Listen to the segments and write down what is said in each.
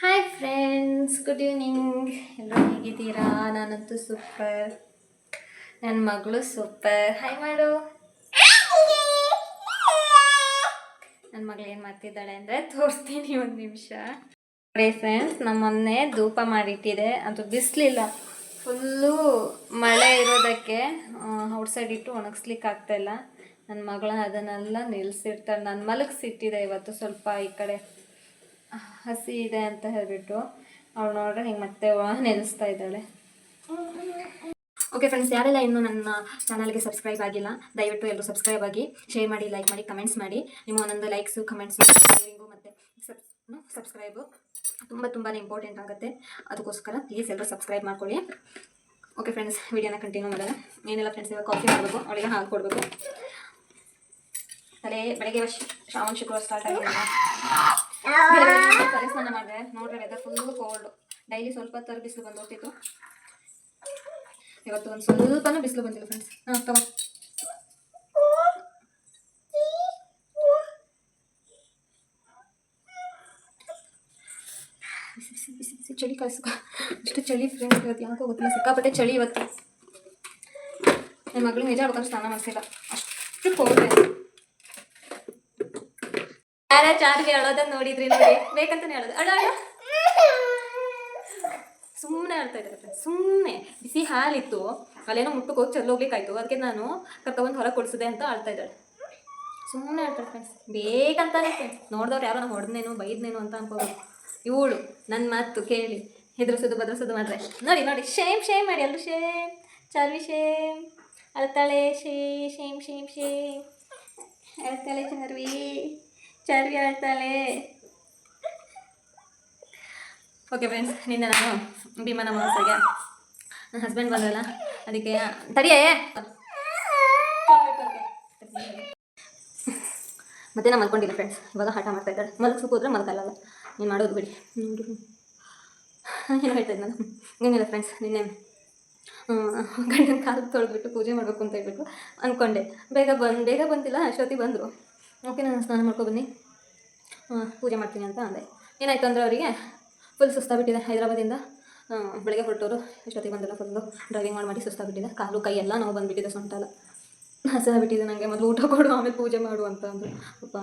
Hi friends good evening ಎಲ್ಲರೂ ಹೇಗಿದ್ದೀರಾ? ನಾನಂತೂ ಸೂಪರ್ ನನ್ನ ಮಗಳು ಸೂಪರ್ ಹಾಯ್ ಮಾಡು. ನನ್ನ ಮಗಳು ಏನು ಮಾಡ್ತಿದ್ದಾಳೆ ಅಂದರೆ ತೋರಿಸ್ತೀನಿ ಒಂದು ನಿಮಿಷ. ನೋಡಿ ಫ್ರೆಂಡ್ಸ್ ನಮ್ಮ ಮೊನ್ನೆ ಧೂಪ ಮಾಡಿಟ್ಟಿದೆ. ಅದು ಬಿಸಿಲಿಲ್ಲ. ಫುಲ್ಲು ಮಳೆ ಇರೋದಕ್ಕೆ ಔಟ್ಸೈಡ್ ಇಟ್ಟು ಒಣಗಿಸ್ಲಿಕ್ಕೆ ಆಗ್ತಾಯಿಲ್ಲ ನನ್ನ ಮಗಳು ಅದನ್ನೆಲ್ಲ ನಿಲ್ಲಿಸಿರ್ತಾಳೆ ನನ್ನ ಮಲಗಿಸಿಟ್ಟಿದೆ ಇವತ್ತು ಸ್ವಲ್ಪ ಈ ಕಡೆ. ಹಸಿ ಇದೆ ಅಂತ ಹೇಳ್ಬಿಟ್ಟು ಅವ್ಳು ನೋಡ್ರೆ ಹಿಂಗೆ ಮತ್ತೆ ನೆನೆಸ್ತಾ ಇದ್ದಾಳೆ. ಓಕೆ ಫ್ರೆಂಡ್ಸ್ ಯಾರೆಲ್ಲ ಇನ್ನೂ ನನ್ನ ಚಾನಲ್ಗೆ ಸಬ್ಸ್ಕ್ರೈಬ್ ಆಗಿಲ್ಲ, ದಯವಿಟ್ಟು ಎಲ್ಲರೂ ಸಬ್ಸ್ಕ್ರೈಬ್ ಆಗಿ ಶೇರ್ ಮಾಡಿ ಲೈಕ್ ಮಾಡಿ ಕಮೆಂಟ್ಸ್ ಮಾಡಿ. ನಿಮ್ಮ ಒಂದೊಂದು ಲೈಕ್ಸು ಕಮೆಂಟ್ಸು ಶೇರಿಂಗು ಮತ್ತು ಸಬ್ಸ್ಕ್ರೈಬು ತುಂಬ ತುಂಬಾ ಇಂಪಾರ್ಟೆಂಟ್ ಆಗುತ್ತೆ. ಅದಕ್ಕೋಸ್ಕರ ಪ್ಲೀಸ್ ಎಲ್ಲರೂ ಸಬ್ಸ್ಕ್ರೈಬ್ ಮಾಡ್ಕೊಳ್ಳಿ. ಓಕೆ ಫ್ರೆಂಡ್ಸ್ ವಿಡಿಯೋನ ಕಂಟಿನ್ಯೂ ಮಾಡೋಣ. ಏನೆಲ್ಲ ಫ್ರೆಂಡ್ಸ್ ಇವಾಗ ಕಾಫಿ ಮಾಡಬೇಕು, ಅವಳಿಗೆ ಹಾಲು ಕೊಡಬೇಕು. ಅದೇ ಬೆಳಗ್ಗೆ ಶ್ರಾವಣ ಶುಕ್ರವಾರ ಸ್ಟಾರ್ಟ್ ಆಗಿದೆ ಸ್ನಾನ ಮಾಡಿದೆ ನೋಡ್ರಿ ವೆದರ್ ಫುಲ್ ಕೋಲ್ಡ್ ಡೈಲಿ ಸ್ವಲ್ಪ ಹೊತ್ತರ ಬಿಸಿಲು ಬಂದು ಹೋಗ್ತಿತ್ತು ಇವತ್ತು ಒಂದು ಸ್ವಲ್ಪನೂ ಬಿಸಿಲು ಬಂದಿಲ್ಲ ಫ್ರೆಂಡ್ಸ್ ಹಾ ತಗೋ ಚಳಿ ಕಳಿಸ್ಕೊ ಇಷ್ಟು ಚಳಿ ಫ್ರೆಂಡ್ಸ್ ಇವತ್ತು ಯಾಕೋ ಗೊತ್ತಿಲ್ಲ ಸಿಕ್ಕಾಪಟ್ಟೆ ಚಳಿ ಇವತ್ತು ನನ್ನ ಮಗಳು ನಿಜ ಹೇಳ್ಬೇಕಾದ್ರೆ ಸ್ನಾನ ಮಾಡಿಸಿಲ್ಲ ಅಷ್ಟು ಕೋಲ್ಡ್ ಯಾರ ಚಾರ್ಗೆ ಅಳೋದನ್ನ ನೋಡಿದ್ರಿ ನೋಡಿ. ಬೇಕಂತಾನೆ ಹೇಳೋದು. ಅಳ ಅಳ. ಸುಮ್ಮನೆ ಅಳ್ತಾ ಇದ್ದಾರೆ ಫ್ರೆಂಡ್ಸ್ ಸುಮ್ಮನೆ ಬಿಸಿ ಹಾಲಿತ್ತು. ಅಲ್ಲೇನೋ ಮುಟ್ಟಕ್ಕೆ ಹೋಗಿ ಚೆಲ್ಲೋಗ್ಲಿಕ್ಕಾಯ್ತು ಅದಕ್ಕೆ ನಾನು ಕರ್ಕೊಬಂದು ಹೊರಗೆ ಕೊಡಿಸಿದೆ ಅಂತ ಅಳ್ತಾ ಇದ್ದಾಳೆ. ಸುಮ್ಮನೆ ಹೇಳ್ತಾರೆ ಫ್ರೆಂಡ್ಸ್ ಬೇಕಂತಾನೆ ಫ್ರೆಂಡ್ಸ್ ನೋಡಿದವ್ರು ಯಾರೋ ನಾನು ಹೊಡೆದ್ನೇನು, ಬೈದ್ನೇನು ಅಂತ ಅನ್ಕೋಬೇಕು. ಇವಳು ನನ್ನ ಮಾತು ಕೇಳಿ. ಹೆದರ್ಸೋದು ಬದರ್ಸೋದು ಮಾತ್ರ ನೋಡಿ ನೋಡಿ. ಶೇಮ್ ಶೇಮ್ ಮಾಡಿ. ಎಲ್ಲರೂ ಶೇಮ್ ಚಾರ್ವಿ ಶೇಮ್ ಅಳ್ತಾಳೆ, ಶೇ ಶೇಮ್ ಶೇಮ್ ಶೇಮ್ ಅಳ್ತಾಳೆ, ಚಾರ್ವಿ. ಚಾರ್ವಿ ಹೇಳ್ತಾಳೆ. ಓಕೆ ಫ್ರೆಂಡ್ಸ್ ನಿನ್ನೆ ನಾನು ಭೀಮನ ಮನಸ್ಸಿಗೆ. ನನ್ನ ಹಸ್ಬೆಂಡ್ ಬಂದ್ರಲ್ಲ, ಅದಕ್ಕೆ ತಡಿಯೇ. ಮತ್ತೆ ನಾನು ಮಲ್ಕೊಂಡಿಲ್ಲ ಫ್ರೆಂಡ್ಸ್ ಇವಾಗ ಹಠ ಮಾಡ್ತಾ ಇದ್ದಾಳೆ. ಮಲಗಿಸೋಕೆ ಹೋದ್ರೆ ಮಲ್ಕಲ್ಲ ನೀನು ಮಾಡೋದು ಬಿಡಿ. ಏನು ಹೇಳ್ತಾ ನಾನು ಏನಿಲ್ಲ ಫ್ರೆಂಡ್ಸ್ ನಿನ್ನೆ ಗಂಡನ ಕಾಲು ತೊಳೆದ್ಬಿಟ್ಟು ಪೂಜೆ ಮಾಡಬೇಕು ಅಂತ ಹೇಳ್ಬಿಟ್ಟು ಅಂದ್ಕೊಂಡೆ ಬೇಗ ಬಂದು, ಬೇಗ ಬಂದಿಲ್ಲ ಅಷ್ಟೊತ್ತಿಗೆ ಬಂದರು. ಓಕೆ, ನಾನು ಸ್ನಾನ ಮಾಡ್ಕೊಬನ್ನಿ ಪೂಜೆ ಮಾಡ್ತೀನಿ ಅಂತ ಅಂದೆ. ಏನಾಯ್ತು ಅಂದರೆ ಅವರಿಗೆ ಫುಲ್ ಸುಸ್ತಾಗ್ಬಿಟ್ಟಿದೆ ಹೈದರಾಬಾದಿಂದ ಬೆಳಗ್ಗೆ ಹೊರಟೋರು, ಎಷ್ಟೊತ್ತಿಗೆ ಬಂದಿಲ್ಲ ಫುಲ್ಲು ಡ್ರೈವಿಂಗ್ ಮಾಡಿ ಮಾಡಿ ಸುಸ್ತಾಗ್ಬಿಟ್ಟಿದೆ. ಕಾಲು, ಕೈ ಎಲ್ಲ ನೋವು ಬಂದುಬಿಟ್ಟಿದೆ ಸೊಂಟಲ್ಲ ಹಸಿದಾಗ್ಬಿಟ್ಟಿದೆ ನನಗೆ ಮೊದಲು ಊಟ ಕೊಡು, ಆಮೇಲೆ ಪೂಜೆ ಮಾಡು ಅಂತ ಅಂದರು. ಪಾಪ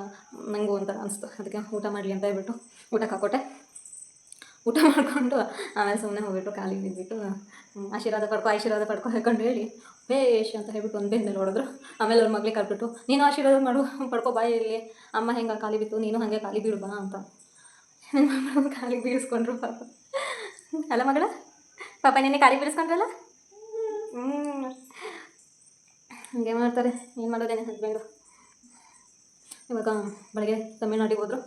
ನನಗೂ ಅಂತ ಅನಿಸ್ತು. ಅದಕ್ಕೆ ಊಟ ಮಾಡಲಿ ಅಂತ ಹೇಳ್ಬಿಟ್ಟು ಊಟಕ್ಕೆ ಹಾಕೊಟ್ಟೆ. ಊಟ ಮಾಡಿಕೊಂಡು ಆಮೇಲೆ ಸುಮ್ಮನೆ ಹೋಗ್ಬಿಟ್ಟು ಕಾಲಿಗೆ ಬಿದ್ದುಬಿಟ್ಟು ಆಶೀರ್ವಾದ ಪಡ್ಕೊ ಆಶೀರ್ವಾದ ಪಡ್ಕೊ ಹಾಕೊಂಡು ಹೇಳಿ ಬೇಷ್ ಅಂತ ಹೇಳ್ಬಿಟ್ಟು ಒಂದು ಬೆಂದಲ್ಲಿ ನೋಡಿದ್ರು ಆಮೇಲೆ ಅವ್ರ ಮಗಳಿಗೆ ಕರ್ಬಿಟ್ಟು ನೀನು ಆಶೀರ್ವಾದ ಮಾಡು, ಪಡ್ಕೊ, ಬಾಯಿ ಇಲ್ಲಿ ಅಮ್ಮ ಹೆಂಗೆ ಖಾಲಿ ಬಿತ್ತು, ನೀನು ಹಾಗೆ ಖಾಲಿ ಬೀಳ್ಬಾ ಅಂತ. ಕಾಲಿಗೆ ಬೀಳಿಸ್ಕೊಂಡ್ರು, ಪಾಪ. ಅಲ್ಲ ಮಗಳ, ಪಾಪ ನಿನ್ನೆ ಖಾಲಿ ಬೀಳಿಸ್ಕೊಂಡ್ರಲ್ಲ? ಹ್ಞೂ ಹಂಗೆ ಮಾಡ್ತಾರೆ. ಏನು ಮಾಡೋದೇನೆ ಹಸ್ಬೆಂಡು ಇವಾಗ ಬೆಳಗ್ಗೆ ತಮಿಳ್ನಾಡಿಗೆ ಹೋದರು.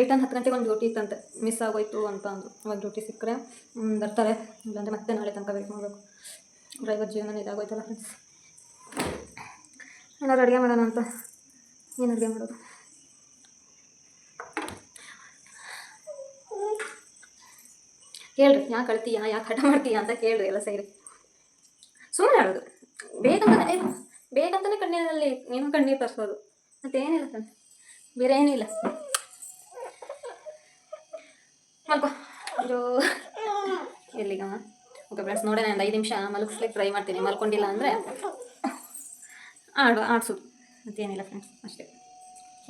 ರಿಟರ್ನ್ ಹತ್ತು ಗಂಟೆಗೆ ಒಂದು ಡ್ಯೂಟಿ ಇತ್ತಂತೆ. ಮಿಸ್ ಆಗೋಯ್ತು ಅಂತ ಅಂದರು. ಅವಾಗ ಡ್ಯೂಟಿ ಸಿಕ್ಕರೆ ಬರ್ತಾರೆ. ಇಲ್ಲಾಂದರೆ ಮತ್ತೆ ನಾಳೆ ತನಕ ವೇಟ್ ಮಾಡಬೇಕು. ಡ್ರೈವರ್ ಜೀವನ ಇದಾಗೋಯ್ತಲ್ಲ ಫ್ರೆಂಡ್ಸ್ ಏನಾದ್ರು ಅಡುಗೆ ಮಾಡೋಣ ಅಂತ? ಏನು ಅಡುಗೆ ಮಾಡೋದು? ಕೇಳ್ರಿ ಯಾಕೆ ಕಳ್ತೀಯ ಯಾಕೆ ಹಠ ಮಾಡ್ತೀಯಾ ಅಂತ ಕೇಳ್ರಿ ಎಲ್ಲ ಸೇರಿ. ಸುಮ್ಮನೆ ಆಡೋದು ಬೇಕಂತಾನೆ ಏ, ಬೇಕಂತಾನೆ ಕಣ್ಣೀರಲ್ಲಿ ನೀನು ಕಣ್ಣೀರು ತರಿಸೋದು. ಮತ್ತೇನಿಲ್ಲ ಕಣ್ ಬೇರೆ ಏನಿಲ್ಲ. ಮಲ್ಕೋ. ಇದು ಎಲ್ಲಿಗಮ್ಮ? ಓಕೆ ಫ್ರೆಂಡ್ಸ್ ನೋಡೋಣ, ಒಂದು ಐದು ನಿಮಿಷ ಮಲಗಿಸ್ಲಿಕ್ಕೆ ಟ್ರೈ ಮಾಡ್ತೀನಿ. ಮಲ್ಕೊಂಡಿಲ್ಲ ಅಂದರೆ ಆಡು ಆಡಿಸೋದು ಮತ್ತೇನಿಲ್ಲ ಫ್ರೆಂಡ್ಸ್ ಅಷ್ಟೇ.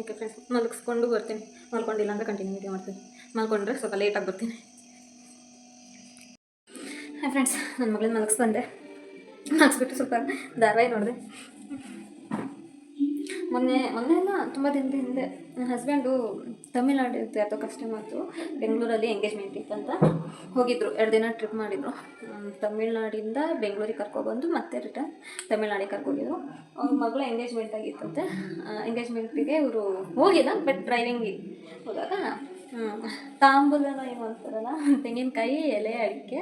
ಓಕೆ ಫ್ರೆಂಡ್ಸ್ ಮಲಗಿಸ್ಕೊಂಡು ಬರ್ತೀನಿ. ಮಲ್ಕೊಂಡಿಲ್ಲ ಅಂದರೆ ಕಂಟಿನ್ಯೂ ವಿಡಿಯೋ ಮಾಡ್ತೀನಿ. ಮಲ್ಕೊಂಡ್ರೆ ಸ್ವಲ್ಪ ಲೇಟಾಗಿ ಬರ್ತೀನಿ. ಹಾಯ್ ಫ್ರೆಂಡ್ಸ್ ನನ್ನ ಮಗಳನ್ನ ಮಲಗಿಸ್ ಬಂದೆ. ಮಲಗಿಸ್ಬಿಟ್ಟು ಸ್ವಲ್ಪ ಧಾರಾವಾಹಿ ನೋಡಿದೆ. ಮೊನ್ನೆ ಮೊನ್ನೆ ಎಲ್ಲ ತುಂಬ ದಿನದ ಹಿಂದೆ ನನ್ನ ಹಸ್ಬೆಂಡು ತಮಿಳ್ನಾಡು ಅಥವಾ ಕಸ್ಟಮರ್ದು ಬೆಂಗಳೂರಲ್ಲಿ ಎಂಗೇಜ್ಮೆಂಟ್ ಇತ್ತಂತ ಹೋಗಿದ್ರು. ಎರಡು ದಿನ ಟ್ರಿಪ್ ಮಾಡಿದ್ರು. ತಮಿಳ್ನಾಡಿಂದ ಬೆಂಗಳೂರಿಗೆ ಕರ್ಕೊಬಂದು ಮತ್ತೆ ರಿಟರ್ನ್ ತಮಿಳ್ನಾಡಿಗೆ ಕರ್ಕೊಂಡಿದ್ರು ಅವ್ರ ಮಗಳ ಎಂಗೇಜ್ಮೆಂಟ್ ಆಗಿತ್ತಂತೆ. ಎಂಗೇಜ್ಮೆಂಟಿಗೆ ಇವರು ಹೋಗಿಲ್ಲ ಬಟ್ ಡ್ರೈವಿಂಗ್ ಹೋದಾಗ ತಾಂಬೂಲನ ಏನು ಅಂತಾರಲ್ಲ, ತೆಂಗಿನಕಾಯಿ, ಎಲೆ, ಅಡಿಕೆ,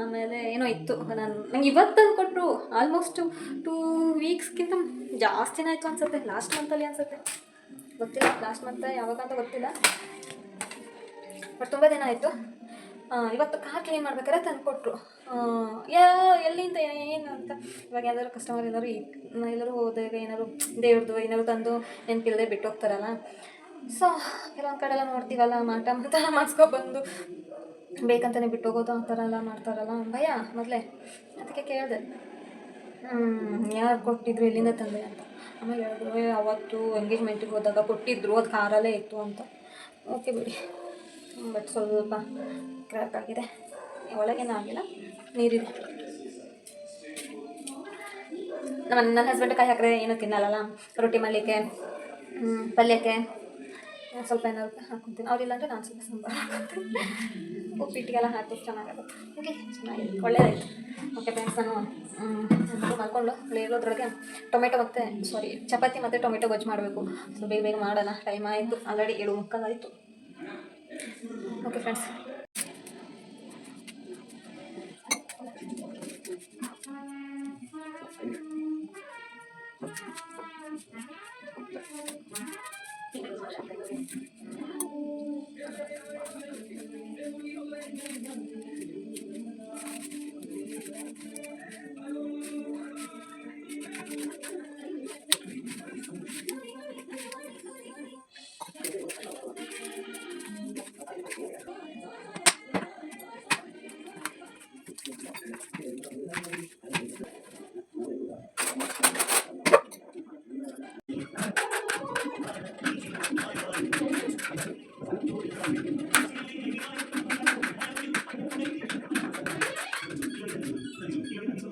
ಆಮೇಲೆ ಏನೋ ಇತ್ತು. ನಾನು, ನಂಗೆ ಇವತ್ತು ಕೊಟ್ಟರು ಆಲ್ಮೋಸ್ಟ್ ಟೂ ವೀಕ್ಸ್ಗಿಂತ ಜಾಸ್ತಿನೇ ಆಯಿತು ಅನ್ಸುತ್ತೆ. ಲಾಸ್ಟ್ ಮಂತಲ್ಲಿ ಅನ್ಸುತ್ತೆ. ಗೊತ್ತಿಲ್ಲ ಲಾಸ್ಟ್ ಮಂತ್ ಯಾವಾಗ ಅಂತ ಗೊತ್ತಿಲ್ಲ. ಬಟ್ ತುಂಬ ದಿನ ಆಯಿತು. ಇವತ್ತು ಕಾರ್ ಕ್ಲೀನ್ ಮಾಡ್ಬೇಕಾದ್ರೆ ತಂದು ಕೊಟ್ಟರು ಯಾ ಎಲ್ಲಿಂದ ಏನು ಅಂತ. ಇವಾಗ ಯಾವ್ದಾದ್ರು ಕಸ್ಟಮರ್ ಎಲ್ಲರೂ ಈ- ಎಲ್ಲರೂ ಹೋದಾಗ ಏನಾದ್ರು ದೇವ್ರದ್ದು ಏನಾದ್ರು ತಂದು ನೆನಪಿಲ್ಲದೆ ಬಿಟ್ಟು ಹೋಗ್ತಾರಲ್ಲ ಸೊ ಕೆಲವೊಂದು ಕಡೆ ಎಲ್ಲ ನೋಡ್ತೀವಲ್ಲ ಮಾಟ ಮಾತ ಮಾಡಿಸ್ಕೊಬಂದು ಬೇಕಂತಲೇ ಬಿಟ್ಟು ಹೋಗೋದು ಆ ಥರ ಎಲ್ಲ ಮಾಡ್ತಾರಲ್ಲ. ಭಯ ಮೊದಲೇ. ಅದಕ್ಕೆ ಕೇಳಿದೆ. ಯಾರು ಕೊಟ್ಟಿದ್ರು ಎಲ್ಲಿಂದ ತಂದೆ ಅಂತ. ಆಮೇಲೆ ಹೇಳಿದ್ರು "ಏ, ಅವತ್ತು ಎಂಗೇಜ್ಮೆಂಟಿಗೆ ಹೋದಾಗ ಕೊಟ್ಟಿದ್ರು ಅದು ಕಾರಲ್ಲೇ ಇತ್ತು ಅಂತ. ಓಕೆ ಬಿಡಿ. ಬಟ್ ಸ್ವಲ್ಪ ಕ್ರ್ಯಾಕ್ ಆಗಿದೆ. ಒಳಗೇನೂ ಆಗಿಲ್ಲ, ನೀರಿದೆ. ನಮ್ಮ ನನ್ನ ಹಸ್ಬೆಂಡ್ ಕಾಯಿ ಹಾಕಿದ್ರೆ ಏನೂ ತಿನ್ನಲ್ಲ ರೊಟ್ಟಿ ಮಾಡಲಿಕ್ಕೆ ಪಲ್ಯಕ್ಕೆ, ಸ್ವಲ್ಪ ಏನಾದ್ರು ಹಾಕ್ಕೊತೀನಿ ಅವ್ರಿಲ್ಲ ಅಂದರೆ ನಾನು ಸ್ವಲ್ಪ ಸಾಂಬಾರು ಹಾಕ್ಕೊತೀನಿ ಉಪ್ಪಿಟ್ಟಿಗೆಲ್ಲ ಹಾಕಿ ಚೆನ್ನಾಗಾಗುತ್ತೆ. ಓಕೆ ಚೆನ್ನಾಗಿದೆ ಒಳ್ಳೆಯದಾಯಿತು ಓಕೆ ಫ್ರೆಂಡ್ಸ್ ನಾನು ಮಾಡ್ಕೊಂಡು ಹೇಳೋದ್ರೊಳಗೆ ಟೊಮೆಟೊ ಮತ್ತು ಸಾರಿ ಚಪಾತಿ ಮತ್ತು ಟೊಮೆಟೊ ಗೊಜ್ಜು ಮಾಡಬೇಕು. ಸೊ ಬೇಗ ಬೇಗ ಮಾಡೋಣ. ಟೈಮ್ ಆಯಿತು. ಆಲ್ರೆಡಿ ಏಳು ಮುಕ್ಕಾಲಾಯಿತು. ಓಕೆ ಫ್ರೆಂಡ್ಸ್ ಹಾಯ್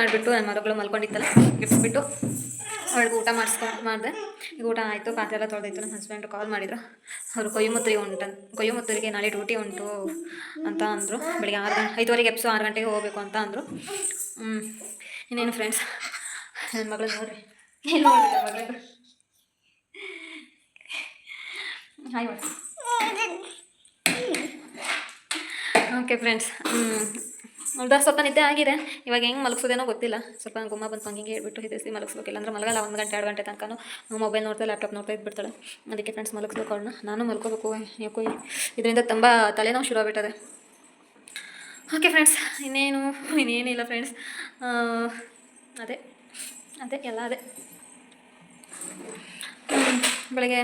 ಮಾಡಿಬಿಟ್ಟು ನನ್ನ ಮಗಳು ಮಲ್ಕೊಂಡಿತ್ತಲ್ಲ ಬಿಟ್ಟು ಅವಳಿಗೆ ಊಟ ಮಾಡಿಸ್ಕೊಂಡು ಮಾಡಿದೆ. ಈಗ ಊಟ ಆಯಿತು, ಪಾತ್ರೆ ಎಲ್ಲ ತೊಳೆದಿತ್ತು, ನನ್ನ ಹಸ್ಬೆಂಡ್ ಕಾಲ್ ಮಾಡಿದ್ರು. ಅವರು ಕೊಯ್ಯುಮುತ್ತೂರಿಗೆ ಉಂಟು ಕೊಯ್ಯುಮುತ್ತೂರಿಗೆ ನಾಳೆ ಡ್ಯೂಟಿ ಉಂಟು ಅಂತ ಅಂದರು. ಬೆಳಿಗ್ಗೆ ಆರು ಗಂಟೆ ಐದುವರೆಗೆ ಎಪ್ಸು ಆರು ಗಂಟೆಗೆ ಹೋಗಬೇಕು ಅಂತ ಅಂದರು. ಇನ್ನೇನು ಫ್ರೆಂಡ್ಸ್ ನನ್ನ ಮಗಳು ನೋಡ್ರಿ. ಏನು ಹಾಯ್ ಓಕೆ ಫ್ರೆಂಡ್ಸ್ ಒಂದು ಸ್ವಲ್ಪ ನಿದ್ದೆ ಆಗಿದೆ. ಇವಾಗ ಹೆಂಗೆ ಮಲಗಿಸೋದೇನೋ ಗೊತ್ತಿಲ್ಲ. ಸ್ವಲ್ಪ ಗುಮ್ಮ ಬಂದು ಹಂಗೆ ಹೇಳ್ಬಿಟ್ಟು ಹೆದರಿಸಿ ಮಲಗಿಸ್ಬೇಕು ಇಲ್ಲಾಂದ್ರೆ ಮಲಗಲ್ಲ, ಒಂದು ಗಂಟೆ, ಎರಡು ಗಂಟೆ ತನಕ ಮೊಬೈಲ್ ನೋಡ್ತಾ ಲ್ಯಾಪ್ಟಾಪ್ ನೋಡ್ತಾ ಇದ್ಬಿಡ್ತಾಳೆ. ಅದಕ್ಕೆ ಫ್ರೆಂಡ್ಸ್ ಮಲಗಿಸ್ಬೇಕು ಅವ್ರನ್ನ ನಾನು ಮಲ್ಕೋಬೇಕು. ಯಾಕೋ ಇದರಿಂದ ತುಂಬ ತಲೆನೋವು ಶುರು ಆಗ್ಬಿಟ್ಟದೆ. ಓಕೆ ಫ್ರೆಂಡ್ಸ್ ಇನ್ನೇನು? ಇನ್ನೇನಿಲ್ಲ ಫ್ರೆಂಡ್ಸ್ ಅದೇ. ಅದೇ, ಎಲ್ಲ ಅದೇ. ಬೆಳಗ್ಗೆ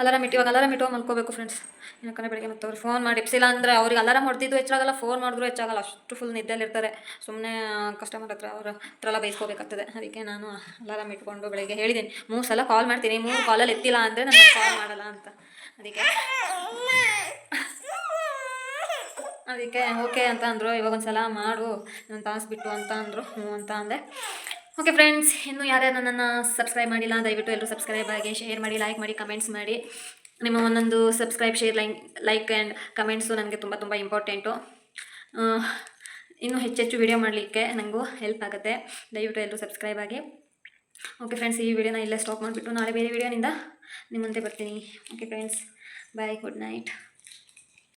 ಅಲಾರಾಮ್ ಇಟ್ಟು ಇವಾಗ ಅಲಾರಾಮ್ ಇಟ್ಟು ಮಲ್ಕೋಬೇಕು ಫ್ರೆಂಡ್ಸ್ ಯಾಕಂದರೆ ಬೆಳಗ್ಗೆ ಮತ್ತೆ ಅವ್ರು ಫೋನ್ ಮಾಡಿ. ಎಪ್ಸಿಲ್ಲ ಅಂದರೆ ಅವ್ರಿಗೆ ಅಲಾರಾಮ್ ಹೊಡೆದಿದ್ದು ಹೆಚ್ಚಾಗಲ್ಲ ಫೋನ್ ಮಾಡಿದ್ರು ಹೆಚ್ಚಾಗಲ್ಲ. ಅಷ್ಟು ಫುಲ್ ನಿದ್ದೆಲಿರ್ತಾರೆ ಸುಮ್ಮನೆ ಕಸ್ಟಮರ್ ಹತ್ರ ಅವ್ರ ಹತ್ರ ಎಲ್ಲ ಬೈಸ್ಕೋಬೇಕಾಗ್ತದೆ. ಅದಕ್ಕೆ ನಾನು ಅಲಾರಾಮ್ ಇಟ್ಕೊಂಡು ಬೆಳಗ್ಗೆ ಹೇಳಿದ್ದೀನಿ ಮೂರು ಸಲ ಕಾಲ್ ಮಾಡ್ತೀನಿ. ಮೂರು ಕಾಲಲ್ಲಿ ಎತ್ತಿಲ್ಲ ಅಂದರೆ ನಾನು ಕಾಲ್ ಮಾಡಲ್ಲ ಅಂತ. ಅದಕ್ಕೆ ಅದಕ್ಕೆ ಓಕೆ ಅಂತ ಅಂದರು. ಇವಾಗ ಒಂದು ಸಲ ಮಾಡು. ನನ್ನ ತಾಸು ಬಿಟ್ಟು ಅಂತ ಅಂದರು. ಹ್ಞೂ ಅಂತ ಅಂದೆ. ಓಕೆ ಫ್ರೆಂಡ್ಸ್ ಇನ್ನೂ ಯಾರ್ಯಾರು ನನ್ನನ್ನು ಸಬ್ಸ್ಕ್ರೈಬ್ ಮಾಡಿಲ್ಲ, ದಯವಿಟ್ಟು ಎಲ್ಲರೂ ಸಬ್ಸ್ಕ್ರೈಬ್ ಆಗಿ ಶೇರ್ ಮಾಡಿ ಲೈಕ್ ಮಾಡಿ ಕಮೆಂಟ್ಸ್ ಮಾಡಿ. ನಿಮ್ಮ ಒಂದೊಂದು subscribe share like like and comments ನನಗೆ ತುಂಬ ತುಂಬ ಇಂಪಾರ್ಟೆಂಟು ಇನ್ನೂ ಹೆಚ್ಚೆಚ್ಚು ವೀಡಿಯೋ ಮಾಡಲಿಕ್ಕೆ ನನಗೂ ಹೆಲ್ಪ್ ಆಗುತ್ತೆ. ದಯವಿಟ್ಟು ಎಲ್ಲರೂ ಸಬ್ಸ್ಕ್ರೈಬ್ ಆಗಿ. ಓಕೆ ಫ್ರೆಂಡ್ಸ್ ಈ ವಿಡಿಯೋನ ಇಲ್ಲೇ ಸ್ಟಾಪ್ ಮಾಡಿಬಿಟ್ಟು ನಾಳೆ ಬೇರೆ ವೀಡಿಯೋನಿಂದ ನಿಮ್ಮಂತೆ ಬರ್ತೀನಿ. Okay friends bye good night